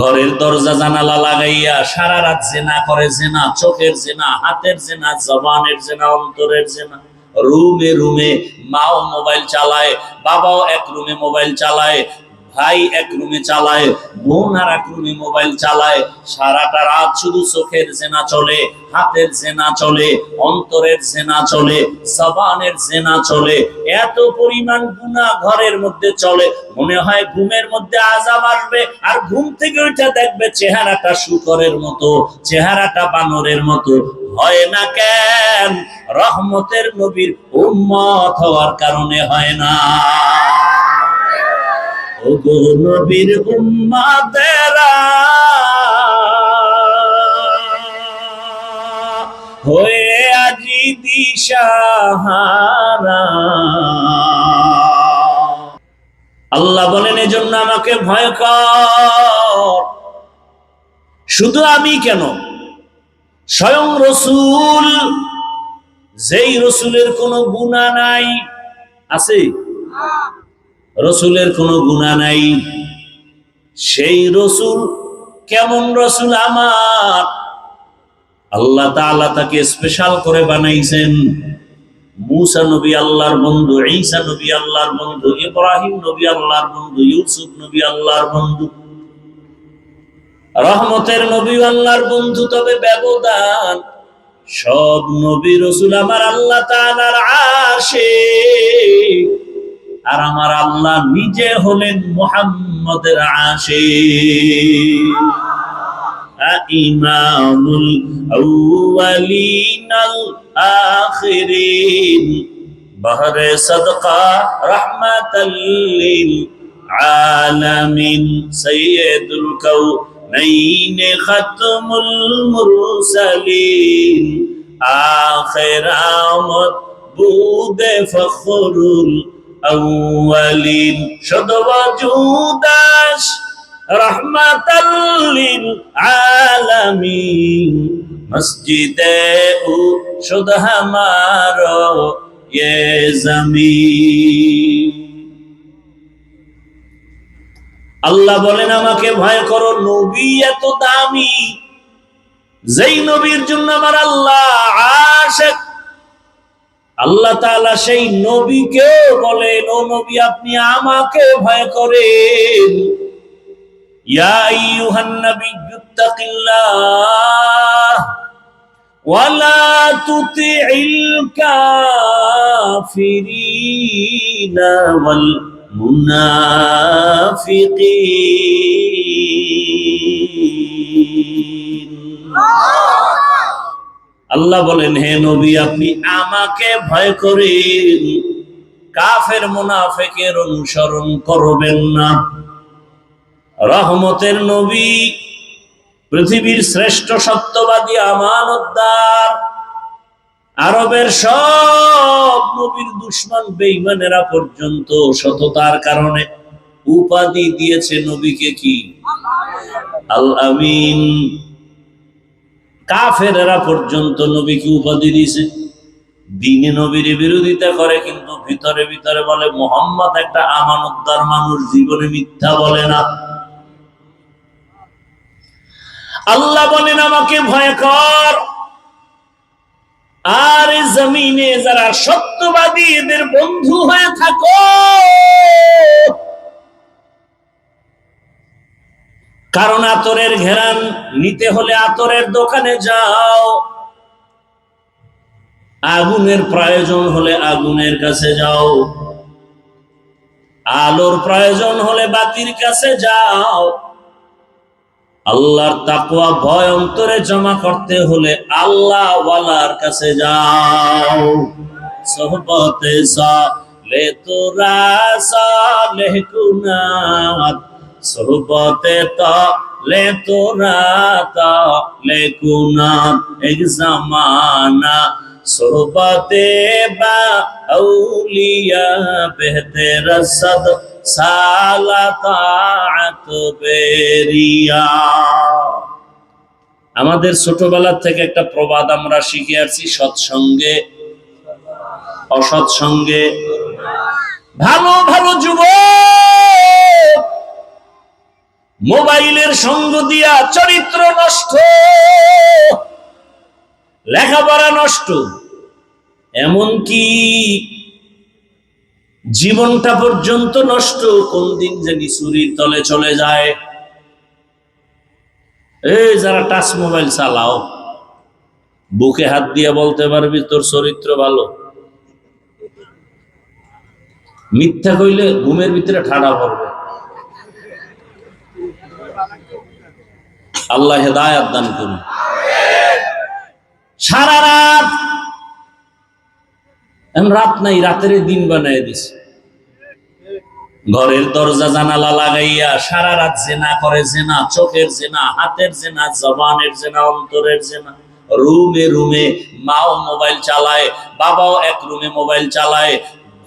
ঘরের দরজা জানালা লাগাইয়া সারা রাত জেনা করে জেনা, চোখের জেনা, হাতের জেনা, জবানের জেনা, অন্তরের জেনা। রুমে রুমে মাও মোবাইল চালায়, বাবাও এক রুমে মোবাইল চালায় ভাই এক রুমে চালায়, বোন আর এক রুমে মোবাইল চালায়। সারাটা রাত শুধু চোখের জেনা চলে, হাতের জেনা চলে, অন্তরের জেনা চলে জবানের জেনা চলে। এত পরিমাণ গুণা ঘরের মধ্যে চলে। মনে হয় ঘুমের মধ্যে আজাব আসবে, আর ঘুম থেকে ওইটা দেখবে চেহারাটা শুকরের মতো, চেহারাটা বানরের মতো। হয় না কেন? রহমতের নবীর উম্মত হওয়ার কারণে হয় না। ওগো নবীর উম্মাদেরা। হয়ে আজি দিশাহারা। আল্লাহ বলেন, এজন্য আমাকে ভয় কর। শুধু আমি কেন? স্বয়ং রসুল, যেই রসুলের কোনো গুণা নাই। আছে? রসুলের কোনো গুণা নাই। সেই রসুল কেমন রসুল আমার? আল্লাহ তাআলা তাকে স্পেশাল করে বানাইছেন। মুসা নবী আল্লাহর বন্ধু, ঈসা নবী আল্লাহর বন্ধু, ইব্রাহিম নবী আল্লাহর বন্ধু, ইউসুফ নবী আল্লাহর বন্ধু। রহমতের নবী আল্লাহর বন্ধু, তবে ব্যবধান। সব নবী রসুল আমার আল্লাহ তাআলার আশিক আর আমার আল্লাহ নিজে হলেন মোহাম্মদের আশে ইমামুল আউয়ালিনাল আখিরিন। বহরে সদকা রহমাতাল লিল আলামিন। সাইয়্যিদুল কাউনাইন খাতমুল মুরসালিন। আখির বুদে ফখরুল আউয়ালিন সদবাজুদাস রহমাতাল্লিন আলামিন। মসজিদে ও সদহামার ইয়ে জমিন। আল্লাহ বলেন, আমাকে ভয় করো, নবী এত দামি। যেই নবীর জন্য আমার আল্লাহ আশেখ আল্লাহ তাআলা সেই নবীকে বলেন ও নবী আপনি আমাকে ভয় করেন। মুনাফিকিন। আল্লাহ বলেন, হে নবী, আপনি আমাকে ভয় করেন। কাফের মুনাফেকের অনুসরণ করবেন না। রহমতের নবী, পৃথিবীর শ্রেষ্ঠ সত্যবাদী আমানতদার, আরবের সব নবীর দুশ্মন বেঈমানেরা পর্যন্ত সততার কারণে উপাধি দিয়েছে নবীকে কি? আল আমিন। কাফেরেরা পর্যন্ত নবীকে উপাধি দিয়েছে। দিনে নবীর বিরোধিতা করে, কিন্তু ভিতরে ভিতরে বলে, মোহাম্মদ একটা আমানতদার মানুষ, জীবনে মিথ্যা বলে না। আল্লাহ বলেন, আমাকে ভয় কর। আর জমিনে যারা সত্যবাদী এদের বন্ধু হয়ে থাকো কারণ আতরের ঘেরান নিতে হলে আতরের দোকানে যাও। আগুনের প্রয়োজন হলে আগুনের কাছে যাও। আলোর প্রয়োজন হলে বাতির কাছে যাও। আল্লাহর তাকওয়া ভয় অন্তরে জমা করতে হলে আল্লাহ ওয়ালার কাছে যাও। সোহবতে সালে তোরা সালে কুনাত। সোহবতে তালে তোরা তালে কুনাত এক জামানা। সোহবতে বা আউলিয়া বেহতে রসদ সালা তাআত বেরিয়া। আমাদের ছোটবেলা থেকে একটা প্রবাদ আমরা শিখে আসছি, সৎসঙ্গে, অসৎসঙ্গে। ভালো ভালো যুবক! মোবাইলের সঙ্গ দিয়া চরিত্র নষ্ট, লেখাপড়া নষ্ট, এমনকি জীবনটা পর্যন্ত নষ্ট, কোন দিন জানি চুরির তলে চলে যায়। এই যারা টাচ মোবাইল চালাও, বুকে হাত দিয়ে বলতে পারবি তোর চরিত্র ভালো। মিথ্যা কইলে ঘুমের ভিতরে ঠাডা পড়বে। আল্লাহ হেদায়াত দান করুন। সারা রাত রাত নাই, রাতের দিন বানাই দিস ঘরের দরজা জানালা লাগাইয়া সারা রাত জেনা করে জেনা, চোখের জেনা, হাতের জেনা, জবানের জেনা, অন্তরের জেনা। রুমে রুমে মাও মোবাইল চালায়, বাবাও এক রুমে মোবাইল চালায়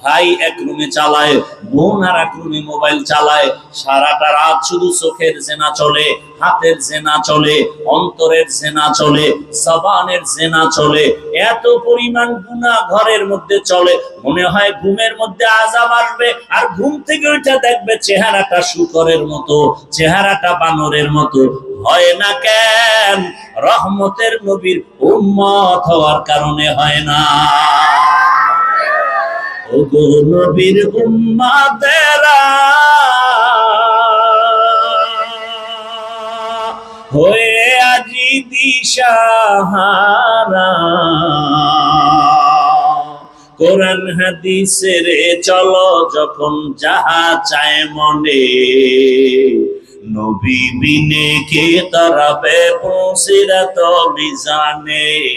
ভাই এক রুমে চালায়, বোন আর এক রুমে মোবাইল চালায়। সারাটা রাত শুধু চোখের জেনা চলে, হাতের জেনা চলে, অন্তরের জেনা চলে জবানের জেনা চলে। এত পরিমাণ গুণা ঘরের মধ্যে চলে। মনে হয় ঘুমের মধ্যে আজাব আসবে আর ঘুম থেকে ওইটা দেখবে চেহারাটা শুকরের মতো, চেহারাটা বানরের মতো। হয় না কেন? রহমতের নবীর উম্মত হওয়ার কারণে হয় না। ওগো নবীর উম্মাদেরা। হয়ে আজি দিশাহারা। কোরআন হাদিসের চলো যখন যাহা চায় মনে। নবী বিনে কে তারাবে পৌঁছিরাত মিজানে?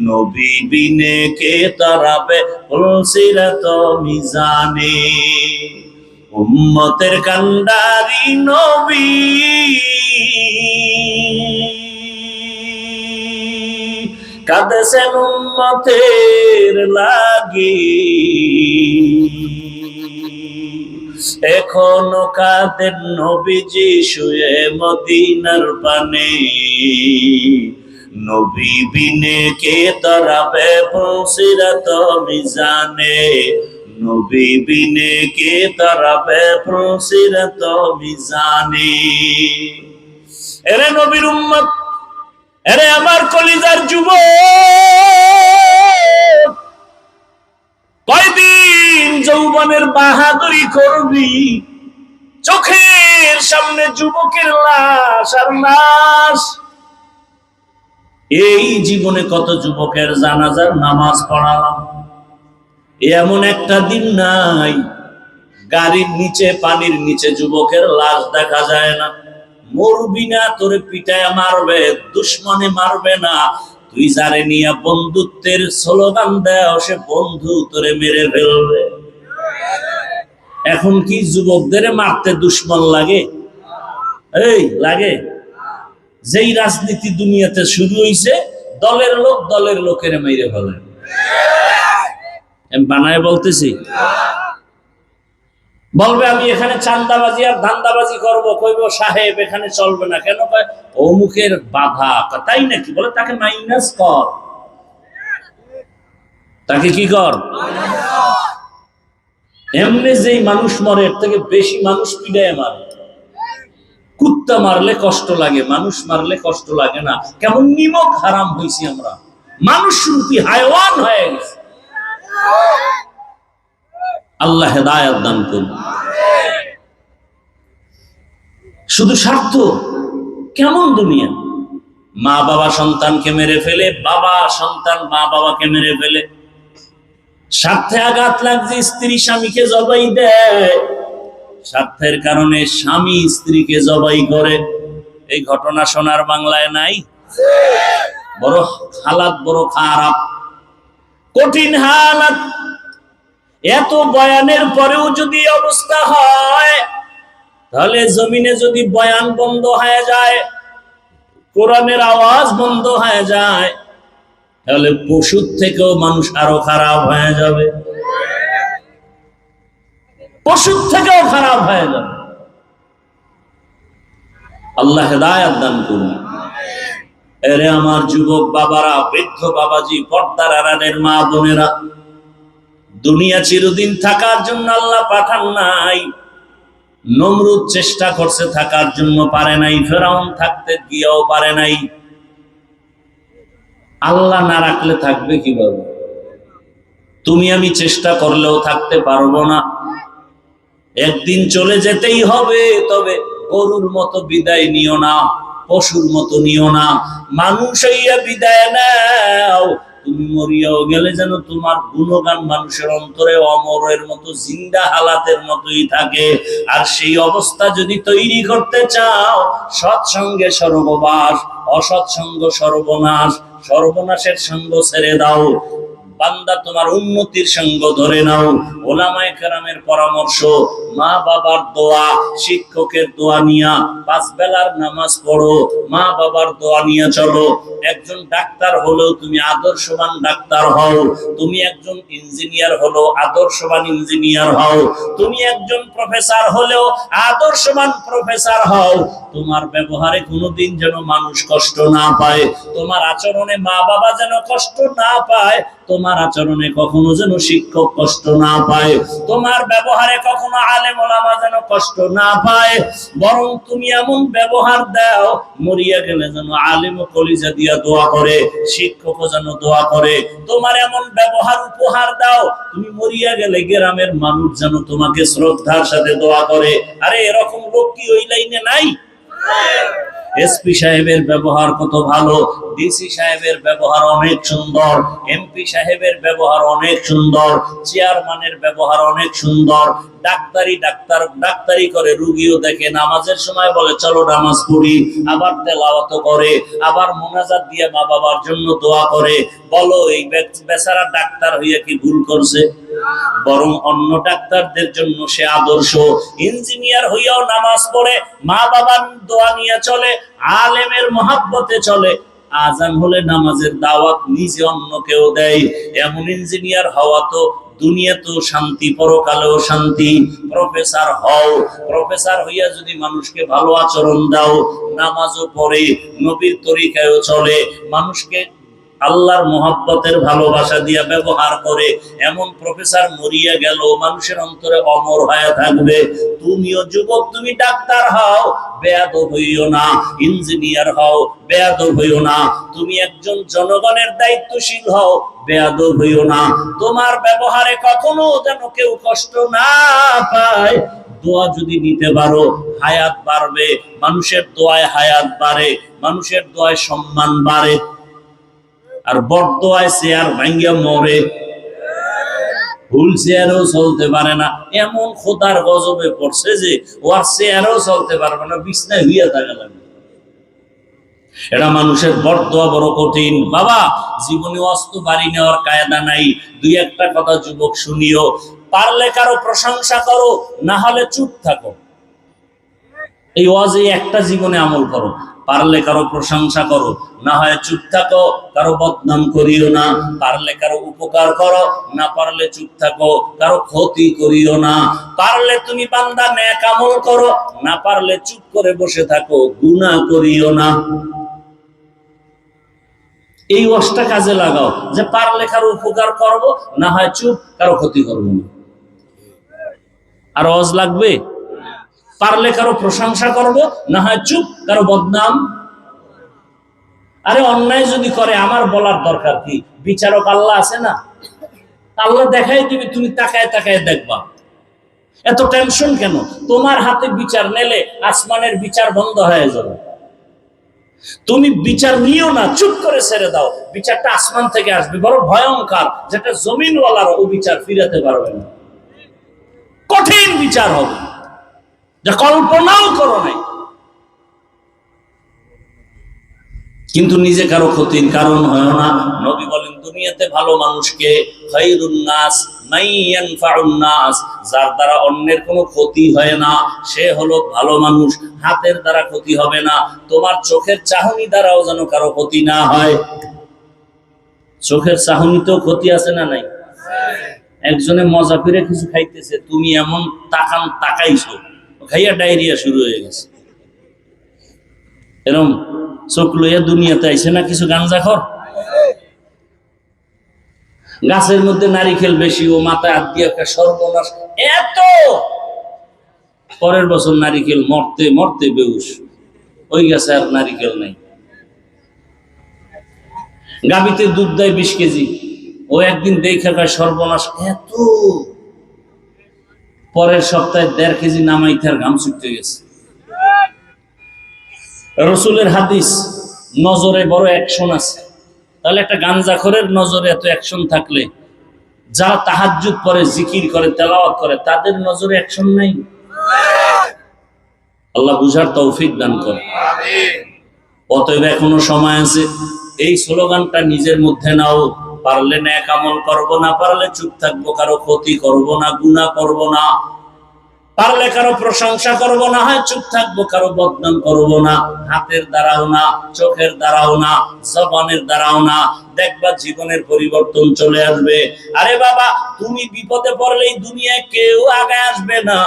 নবী বিনে কে তারাবে পৌঁছিরাত মিজানে? উম্মতের কান্ডারি নবী। কাঁদেছেন উম্মতের লাগি। এখনও কাঁদেন নবীজি শুয়ে মদিনার পানে। নবী বিনে কে তরাবে পৌঁছিরাত মিজানে। নবী বিনে কে তরাবে পৌঁছিরাত মিজানে। এরে নবীর উম্মত, এরে আমার কলিজার যুব কয়দিন যৌবনের বাহাদুরি করবি? চোখের সামনে যুবকের লাশ আর লাশ। এই জীবনে কত যুবকের জানাজার নামাজ পড়ালাম? এমন একটা দিন নাই। গাড়ির নিচে, পানির নিচে যুবকের লাশ দেখা যায় না। মরবি না, তোরে পিটায় মারবে, দুশ্মনে মারবে না। তুই যারে নিয়া বন্ধুত্বের স্লোগান দেও সে বন্ধু তোরে মেরে ফেলবে। এখন কি যুবকদের মারতে দুশ্মন লাগে? এই, লাগে। যেই রাজনীতি দুনিয়াতে শুরু হইছে, দলের লোক দলের লোকের মেরে ফেলে। বানায় বলতেছি বলবে, আমি এখানে চান্দাবাজি আর ধান্দাবাজি করব। কইব, সাহেব, এখানে চলবে না। কেন অমুকের বাধা। তাই নাকি? বলে, তাকে মাইনাস কর। তাকে কি কর? এমনি যেই মানুষ মরে, এর থেকে বেশি মানুষ পিড়ে মারে। কুত্তা মারলে কষ্ট লাগে, মানুষ মারলে কষ্ট লাগে না। কেমন নিমক হারাম হয়েছি আমরা। মানুষ রূপী হায়ওয়ান হয়ে গেছে। আল্লাহ হেদায়াত দান করুন। শুধু স্বার্থ? কেমন দুনিয়া? মা বাবা সন্তানকে মেরে ফেলে, বাবা সন্তান মা বাবাকে মেরে ফেলে। স্বার্থে আঘাত লাগছে, স্ত্রী স্বামীকে জবাই দেয়। স্বার্থের কারণে স্বামী স্ত্রীকে জবাই করে। এই ঘটনা সোনার বাংলায় নাই। বড় হালাত, বড় খারাপ। কঠিন হালাত। এত বয়ানের পরেও যদি অবস্থা হয়, তাহলে জমিনে যদি বয়ান বন্ধ হয়ে যায়, কোরআনের আওয়াজ বন্ধ হয়ে যায়, তাহলে পশুর থেকেও মানুষ আরও খারাপ হয়ে যাবে। পশুর থেকেও খারাপ হয়ে যাবে। আল্লাহ হেদায়াত দান করুন। এরে আমার যুবক বাবারা, বৃদ্ধ বাবাজি, পর্দার আড়ালের মা বোনেরা দুনিয়া চিরদিন থাকার জন্য আল্লাহ পাঠান নাই। নমরুদ চেষ্টা করছে থাকার জন্য পারে নাই, ফেরাউন থাকতে গিয়েও পারে নাই। আল্লাহ না রাখলে থাকবে কীভাবে? তুমি আমি চেষ্টা করলেও থাকতে পারব না। একদিন চলে যেতেই হবে, তবে গরুর মতো বিদায় নিও না, পশুর মতো নিও না। মানুষ হইয়া বিদায় নাও তুমি মরিয়াও গেলে যেন তোমার গুণগান মানুষের অন্তরে অমরের মতো, জিন্দা হালাতের মতোই থাকে। আর সেই অবস্থা যদি তৈরি করতে চাও, সৎসঙ্গে সর্ববাস অসৎসঙ্গ সর্বনাশ, সর্বনাশের সঙ্গ ছেড়ে দাও। বান্দা তোমার উন্নতির সঙ্গ ধরে নাও। ওলামায়ে কেরামের পরামর্শ, মা বাবার দোয়া, শিক্ষকের দোয়া নিয়া পাঁচ বেলার নামাজ পড়ো, মা বাবার দোয়া নিয়ে চলো। একজন ডাক্তার হলেও তুমি আদর্শবান ডাক্তার হও, তুমি একজন ইঞ্জিনিয়ার হলো আদর্শবান ইঞ্জিনিয়ার হও, তুমি একজন প্রফেসর হলেও আদর্শবান প্রফেসর হও। তোমার ব্যবহারে কোনোদিন যেন মানুষ কষ্ট না পায়, তোমার আচরণে মা বাবা যেন কষ্ট না পায়, তোমার আচরণে কখনো যেন শিক্ষক কষ্ট না পায়। তোমার ব্যবহারে কখনো আলেম ওলামা যেন কষ্ট না পায়, বরং তুমি এমন ব্যবহার দাও, মরিয়া গেলে যেন আলেম কলিজা দিয়া দোয়া করে, শিক্ষকও যেন দোয়া করে। তোমার এমন ব্যবহার উপহার দাও, তুমি মরিয়া গেলে গ্রামের মানুষ যেন তোমাকে শ্রদ্ধার সাথে দোয়া করে। আরে এরকম লোক কি ওই লাইনে নাই? এসপি সাহেবের ব্যবহার কত ভালো ডিসি সাহেবের ব্যবহার অনেক সুন্দর এমপি সাহেবের ব্যবহার অনেক সুন্দর চেয়ারম্যানের ব্যবহার অনেক সুন্দর ডাক্তারি ডাক্তার, ডাক্তারি করে, রুগীও দেখে, নামাজের সময় বলে, চলো নামাজ পড়ি। আবার তেলাওয়াত করে, আবার মোনাজাত দিয়ে মা বাবার জন্য দোয়া করে। বলো, এই বেচারা ডাক্তার হইয়া কি ভুল করছে? বরং অন্য ডাক্তারদের জন্য সে আদর্শ। ইঞ্জিনিয়ার হইয়াও নামাজ পড়ে, মা বাবার দোয়া নিয়ে চলে, আলেমের মহাব্বতে চলে। আজান হলে নামাজের দাওয়াত নিজে অন্য কেউ দেয়। এমন ইঞ্জিনিয়ার হওয়া তো দুনিয়া তো শান্তি, পরকালেও শান্তি। প্রফেসর হও, প্রফেসর হইয়া যদি মানুষকে ভালো আচরণ দাও, নামাজও পড়ে, নবীর তরিকায়ও চলে, মানুষকে আল্লাহর মোহাব্বতের ভালোবাসা দিয়া ব্যবহার করে। এমন প্রফেসর মরিয়া গেল, মানুষের অন্তরে অমর হয়ে থাকবে। তুমিও যুবক, তুমি ডাক্তার হও বেয়াদ হইও না ইঞ্জিনিয়ার হও বেয়াদ হইও না। তুমি একজন জনগণের দায়িত্বশীল হও বেয়াদ হইও না। তোমার ব্যবহারে কখনো যেন কেউ কষ্ট না পায়। দোয়া যদি নিতে পারো, হায়াত বাড়বে। মানুষের দোয়ায় হায়াত বাড়ে। মানুষের দোয়ায় সম্মান বাড়ে। আর বর্দোয়ায় চেয়ার ভাঙ্গিয়া মরে। ভুল চেয়ারেও চলতে পারে না। এমন খোদার গজবে পড়ছে যে ও আর চেয়ারেও চলতে পারবে না, বিছনায় হইয়া থাকা লাগবে। এটা মানুষের বর্দোয়া বড় কঠিন। বাবা, জীবনে অস্ত্র বাড়ি নেওয়ার কায়দা নাই। দুই একটা কথা যুবক শুনিও। পারলে কারও প্রশংসা করো, না হলে চুপ থাকো। এই ওয়াজে একটা জীবনে আমল করো। পারলে কারও প্রশংসা করো, না হয় চুপ থাকো, কারও বদনাম করিও না, পারলে কারও উপকার করো, না পারলে চুপ থাকো, কারও ক্ষতি করিও না। পারলে তুমি বান্দা ন্যাক আমল করো, না পারলে চুপ করে বসে থাকো, গুনাহ করিও না। এই ওয়াজটা কাজে লাগাও, যে পারলে কারও উপকার করব, না হয় চুপ, কারও ক্ষতি করব না। আর ওয়াজ লাগবে? পারলে কারও প্রশংসা করব, না হয় চুপ, কারও বদনাম। আরে অন্যায় যদি করে, আমার বলার দরকার কি? বিচারক আল্লাহ আছে না? আল্লাহ দেখাই দিবি, তুমি তাকায় তাকায় দেখবা। এত টেনশন কেন? তোমার হাতে বিচার নেলে আসমানের বিচার বন্ধ হয়ে যাবে। তুমি বিচার নিও না, চুপ করে ছেড়ে দাও। বিচারটা আসমান থেকে আসবে। বড় ভয়ঙ্কর, যেটা জমিনওয়ালার ও বিচার ফিরাতে পারবে না। কঠিন বিচার হবে। যা কল্পনাও করো নাই। কিন্তু নিজে কারও ক্ষতির কারণ হয় না। নবী বলেন, দুনিয়াতে ভালো মানুষকে যার দ্বারা অন্যের কোনো ক্ষতি হয় না। সে হলো ভালো মানুষ, হাতের দ্বারা ক্ষতি হবে না। তোমার চোখের চাহনি দ্বারাও যেন কারও ক্ষতি না হয়। চোখের চাহনিতেও ক্ষতি আছে না নাই? একজনে মজা ফিরে কিছু খাইতেছে, তুমি এমন তাকান, তাকাইছো। খাইয়া ডায়রিয়া শুরু হয়ে গেছে। এরম চোখ লইয়া দুনিয়াতে আইছে না কিছু গাঞ্জা খর? গাছের মধ্যে নারিকেল বেশি ও মাথায় হাত দিয়ে সর্বনাশ। এত! পরের বছর নারিকেল মরতে মরতে বেউস ওই গেছে আর নারিকেল নাই। গাবিতে দুধ দেয় বিশ কেজি। ও একদিন দেখে সর্বনাশ। এত! পরের সপ্তাহে দেড় কেজি নামাই তার ঘাম ছুটতে গেছে। রসুলের হাদিস, নজরে বড় অ্যাকশন আছে। তাহলে একটা গাঞ্জাখরের নজরে এত অ্যাকশন থাকলে যারা তাহাজ্জুদ করে, জিকির করে, তেলাওয়াত করে, তাদের নজরে অ্যাকশন নাই। আল্লাহ বুঝার তৌফিক দান করে। অতএব এখনও সময় আছে, এই স্লোগানটা নিজের মধ্যে নাও। পারলে ন্যাক আমল করব, না পারলে চুপ থাকব, কারও ক্ষতি করব না গুণা করব না। পারলে কারও প্রশংসা করব না, হয়, চুপ থাকব, কারও বদনাম করব না। হাতের দ্বারাও না, চোখের দ্বারাও না, জবানের দ্বারাও না। দেখবা জীবনের পরিবর্তন চলে আসবে। আরে বাবা, তুমি বিপদে পড়লেই দুনিয়ায় কেউ আগে আসবে না।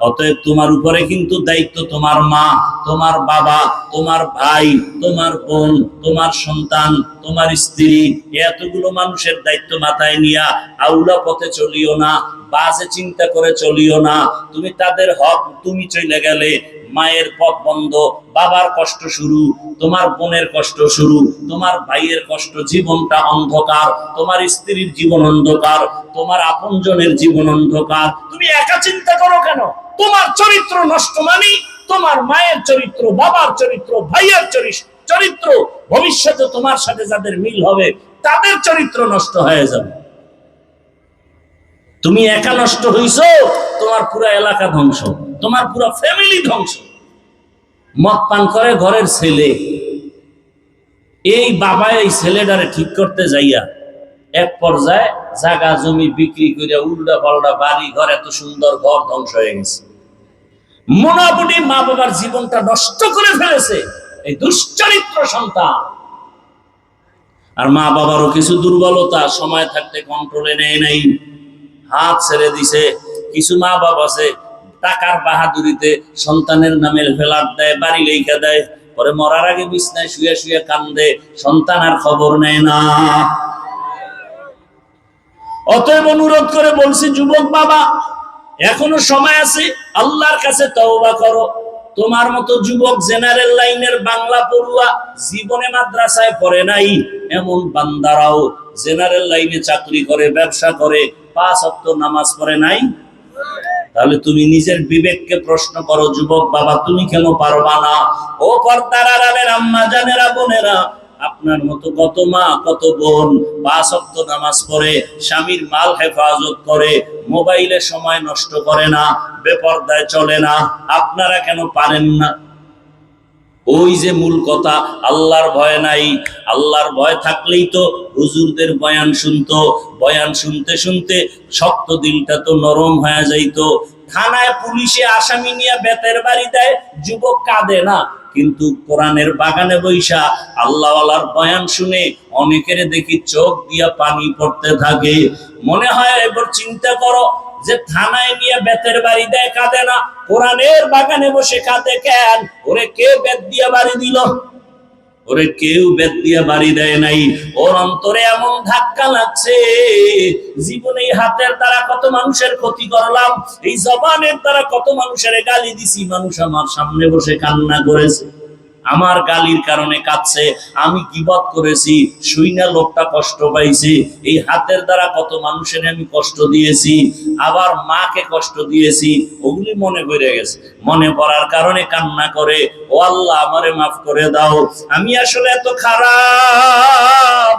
অতএব তোমার উপরে কিন্তু দায়িত্ব তোমার মা, তোমার বাবা, তোমার ভাই, তোমার বোন, তোমার সন্তান, তোমার স্ত্রী, এতগুলো মানুষের দায়িত্ব মাথায় নিয়া আউলা পথে চলিও না। বাজে চিন্তা করে চলিও না। তুমি তাদের হক তুমি চলে গেলে, মায়ের পথ বন্ধ, বাবার কষ্ট শুরু, তোমার বোনের কষ্ট শুরু, তোমার ভাইয়ের কষ্ট, জীবনটা অন্ধকার, তোমার স্ত্রীর জীবন অন্ধকার, তোমার আপনজনের জীবন অন্ধকার। তুমি একা চিন্তা করো কেন? তোমার চরিত্র নষ্ট মানি, তোমার মায়ের চরিত্র, বাবার চরিত্র, ভাইয়ের চরিত্র চরিত্র ভবিষ্যতে তোমার সাথে যাদের মিল হবে, তাদের চরিত্র নষ্ট হয়ে যাবে। তুমি একা নষ্ট হইছো, তোমার পুরা এলাকা ধ্বংস, তোমার পুরা ফ্যামিলি ধ্বংস। মদ পান করে ঘরের ছেলে। এই বাবা এই ছেলেটারে ঠিক করতে যাইয়া এক পর্যায়ে জাগা জমি বিক্রি করিয়া উল্টা পাল্টা বাড়ি, ঘর এত সুন্দর, ঘর ধ্বংস হয়ে গেছে। মোটামুটি মা বাবার জীবনটা নষ্ট করে ফেলেছে এই দুশ্চরিত্র সন্তান। আর মা বাবারও কিছু দুর্বলতা, সময় থাকতে কন্ট্রোলে নেয় নাই। হাত ছেড়ে দিছে, কিছু মা বাবা আছে, টাকার বাহাদুরিতে সন্তানের নামে ফেলার দেয়, বাড়ি লেখা দেয়, পরে মরার আগে বিছনায় শুয়ে শুয়ে কান্দে, সন্তান আর খবর নেয় না। অতএব অনুরোধ করে বলছি, যুবক বাবা, এখনও সময় আছে, আল্লাহর কাছে তওবা করো। তোমার মতো যুবক জেনারেল লাইনের বাংলা পড়ুয়া জীবনে মাদ্রাসায় পড়ে নাই, এমন বান্দারাও জেনারেল লাইনে চাকরি করে, ব্যবসা করে নামাজ পড়ে নাই। তাহলে তুমি নিজের বিবেককে প্রশ্ন করো, যুবক বাবা, তুমি কেন পারবা না? ও জানেরা, বোনেরা, আপনার মতো কত মা, কত বোন পাঁচ অক্ত নামাজ পড়ে, স্বামীর মাল হেফাজত করে, মোবাইলে সময় নষ্ট করে না, বেপর্দায় চলে না, আপনারা কেন পারেন না? ওই যে মূল কথা, আল্লাহর ভয় নাই। আল্লাহর ভয় থাকলেই তো হুজুরদের বয়ান শুনতো। বয়ান শুনতে শুনতে শক্ত দিলটা তো নরম হয়ে যাইতো। থানায় পুলিশে আসামি নিয়ে বেতের বাড়ি দেয়, যুবক কাঁদে না। কিন্তু কোরআনের বাগানে বৈশা আল্লাহওয়ালার বয়ান শুনে অনেকের দেখি চোখ দিয়া পানি পড়তে থাকে। মনে হয় এবার চিন্তা করো যে থানায় নিয়ে বেতের বাড়ি দেয়, কাঁদে না। কোরআনের বাগানে বসে কাঁদে কেন? ওরে কে বেদ দিয়ে বাড়ি দিল? ওরে কেউ বেদ দিয়ে বাড়ি দেয় নাই। ওর অন্তরে এমন ধাক্কা লাগছে, জীবনে হাতের দ্বারা কত মানুষের ক্ষতি করলাম, এই জবানের দ্বারা কত মানুষের গালি দিছি। মানুষ আমার সামনে বসে কান্না করেছে। আমার গালির কারণে কাঁদছে, আমি কিবত করেছি শুইনা লোকটা কষ্ট পাইছি, এই হাতের দ্বারা কত মানুষের আমি কষ্ট দিয়েছি, আবার মাকে কষ্ট দিয়েছি, ওগুলি মনে পড়ে গেছে। মনে পড়ার কারণে কান্না করে, ও আল্লাহ আমারে মাফ করে দাও, আমি আসলে এত খারাপ,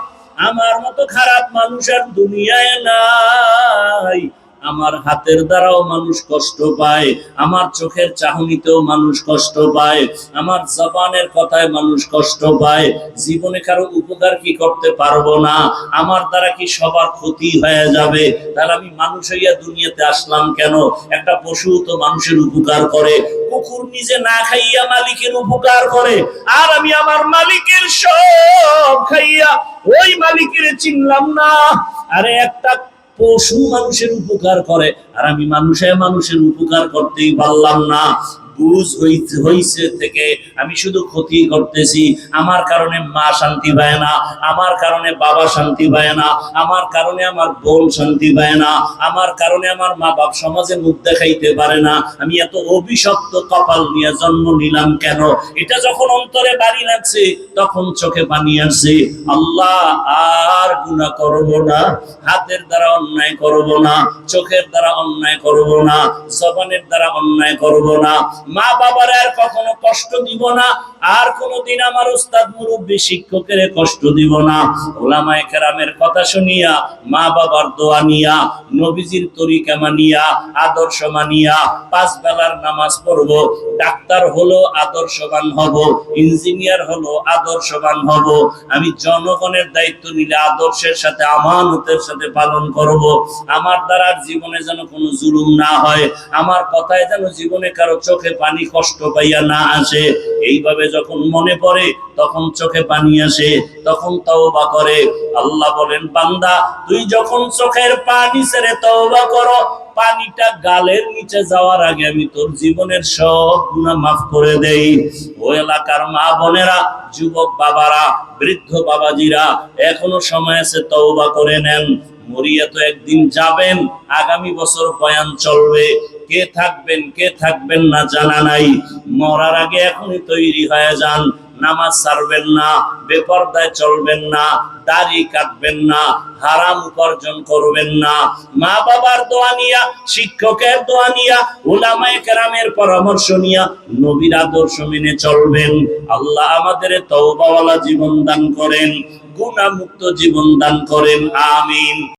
আমার মতো খারাপ মানুষ আর দুনিয়ায় নাই। আমার হাতের দ্বারাও মানুষ কষ্ট পায়, আমার চোখের চাহনিতেও মানুষ কষ্ট পায়, আমার জবানের কথায় মানুষ কষ্ট পায়। জীবনে কারও উপকার কি করতে পারব না? আমার দ্বারা কি সবার ক্ষতি হয়ে যাবে? তাহলে আমি মানুষ হইয়া দুনিয়াতে আসলাম কেন? একটা পশু তো মানুষের উপকার করে, কুকুর নিজে না খাইয়া মালিকের উপকার করে, আর আমি আমার মালিকের সব খাইয়া ওই মালিকের চিনলাম না। আরে একটা পশু মানুষের উপকার করে। আর আমি মানুষে মানুষের উপকার করতেই পারলাম না। বুঝ হইছে থেকে আমি শুধু ক্ষতি করতেছি। আমার কারণে মা শান্তি পায় না, আমার কারণে বাবা শান্তি পায় না, আমার কারণে আমার বোন শান্তি পায় না, আমার কারণে আমার মা বাপ সমাজে মুখ দেখাইতে পারে না। আমি এত অভিশপ্ত কপাল নিয়ে জন্ম নিলাম কেন? এটা যখন অন্তরে বাড়ি লাগছে, তখন চোখে পানি আসছে। আল্লাহ, আর গুনাহ করব না, হাতের দ্বারা অন্যায় করব না, চোখের দ্বারা অন্যায় করব না, জবানের দ্বারা অন্যায় করব না। মা বাবার আর কখনো কষ্ট দিব না, আর কোনোদিন আমার উস্তাদ মুরব্বী শিক্ষকের কষ্ট দিব না। ওলামায়ে কেরামের কথা শুনিয়া, মা বাবার দোয়া নিয়া, নবীজির তরিকা মানিয়া, আদর্শ মানিয়া, পাঁচ বেলার নামাজ পড়ব, ডাক্তার হলো আদর্শবান হব, ইঞ্জিনিয়ার হলো আদর্শবান হব, আমি জনগণের দায়িত্ব নিলে আদর্শের সাথে, আমানতের সাথে পালন করব। আমার দ্বারা জীবনে যেন কোনো জুলুম না হয়, আমার কথায় যেন জীবনে কারও চোখে পানি কষ্ট পাইয়া না আসে। এইভাবে যখন মনে পড়ে, তখন চোখে পানি আসে, তখন তওবা করে। আল্লাহ বলেন, বান্দা, তুই যখন চোখের পানি ছেড়ে তওবা করো, পানিটা গালের নিচে যাওয়ার আগে আমি তোর জীবনের সব গুনাহ মাফ করে দেই। ও এলাকার মা বোনেরা, যুবক বাবারা, বৃদ্ধ বাবাজিরা, এখনও সময় আছে তওবা করে নেন। মরিয়া তো একদিন যাবেন, আগামী বছর বয়ান চলবে। কে থাকবেন কে থাকবেন না জানা নাই। মরার আগে এখনই তৈরি হয়ে যান। নামাজ ছাড়বেন না, বেপর্দায় চলবেন না, দাড়ি কাটবেন না, হারাম উপার্জন করবেন না। মা বাবার দোয়া নিয়া, শিক্ষকের দোয়া নিয়া ওলামায়ে কেরামের পরামর্শ নিয়া নবীর আদর্শ মেনে চলবেন। আল্লাহ আমাদের তওবাওয়ালা জীবন দান করেন গুণামুক্ত জীবন দান করেন। আমিন।